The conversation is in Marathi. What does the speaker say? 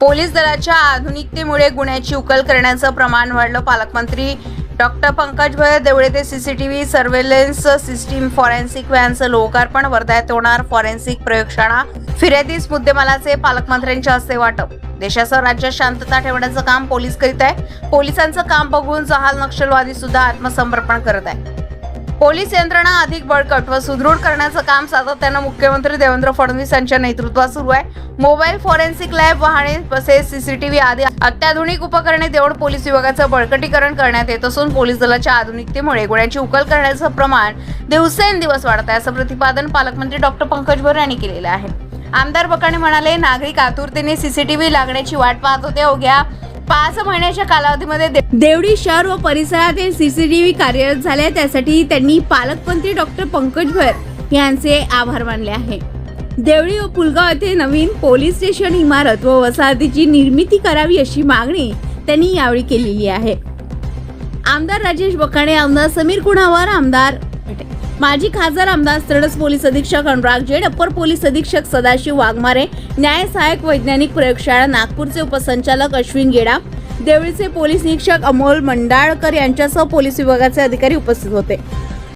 पोलीस दलाच्या आधुनिकतेमुळे गुन्ह्याची उकल करण्याचं प्रमाण वाढलं. पालकमंत्री डॉक्टर पंकज भय देवळे ते सीसीटीव्ही सर्व्हेलन्स सिस्टीम फॉरेन्सिक व्हॅनचं लोकार्पण वर्ध्यात होणार फॉरेन्सिक प्रयोगशाळा फिर्यादीस मुद्देमालाचे पालकमंत्र्यांच्या हस्ते वाटप. देशासह राज्यात शांतता ठेवण्याचं काम पोलीस करीत आहे. पोलिसांचं काम बघून जहाल नक्षलवादी सुद्धा आत्मसमर्पण करत आहे. पोलीस यंत्रणा अधिक बळकट व सुदृढ करण्याचं काम सातत्यानं मुख्यमंत्री देवेंद्र फडणवीस यांच्या नेतृत्वात सुरू आहे. मोबाईल फॉरेन्सिक लॅब वाहने तसेच सीसीटीव्ही आदी अत्याधुनिक उपकरणे देऊन पोलीस विभागाचं बळकटीकरण करण्यात येत असून पोलीस दलाच्या आधुनिकतेमुळे गुन्ह्याची उकल करण्याचं प्रमाण दिवसेंदिवस वाढत आहे असं प्रतिपादन पालकमंत्री डॉक्टर पंकज भोर यांनी केलेलं आहे. आमदार बकाणे म्हणाले नागरिक आतुरतेने सीसीटीव्ही लागण्याची वाट पाहत होते. अवघ्या पाच महिन्याच्या कालावधीमध्ये देवडी शहर व परिसरातील सीसीटीव्ही कार्यरत झाले त्यासाठी त्यांनी पालकमंत्री डॉक्टर पंकज भर यांचे आभार मानले आहे. देवळी व पुलगाव येथे नवीन पोलीस स्टेशन इमारत व वसाहतीची निर्मिती करावी अशी मागणी त्यांनी यावेळी केलेली आहे. आमदार राजेश बकाणे आमदार समीर कुणावर आमदार माजी खासदार आमदार सरडस पोलीस अधीक्षक अनुराग जेड अप्पर पोलीस अधीक्षक सदाशिव वाघमारे न्याय सहाय्यक वैज्ञानिक प्रयोगशाळा नागपूरचे उपसंचालक अश्विन गेडा देवळीचे पोलीस निरीक्षक अमोल मंडाळकर यांच्यासह पोलीस विभागाचे अधिकारी उपस्थित होते.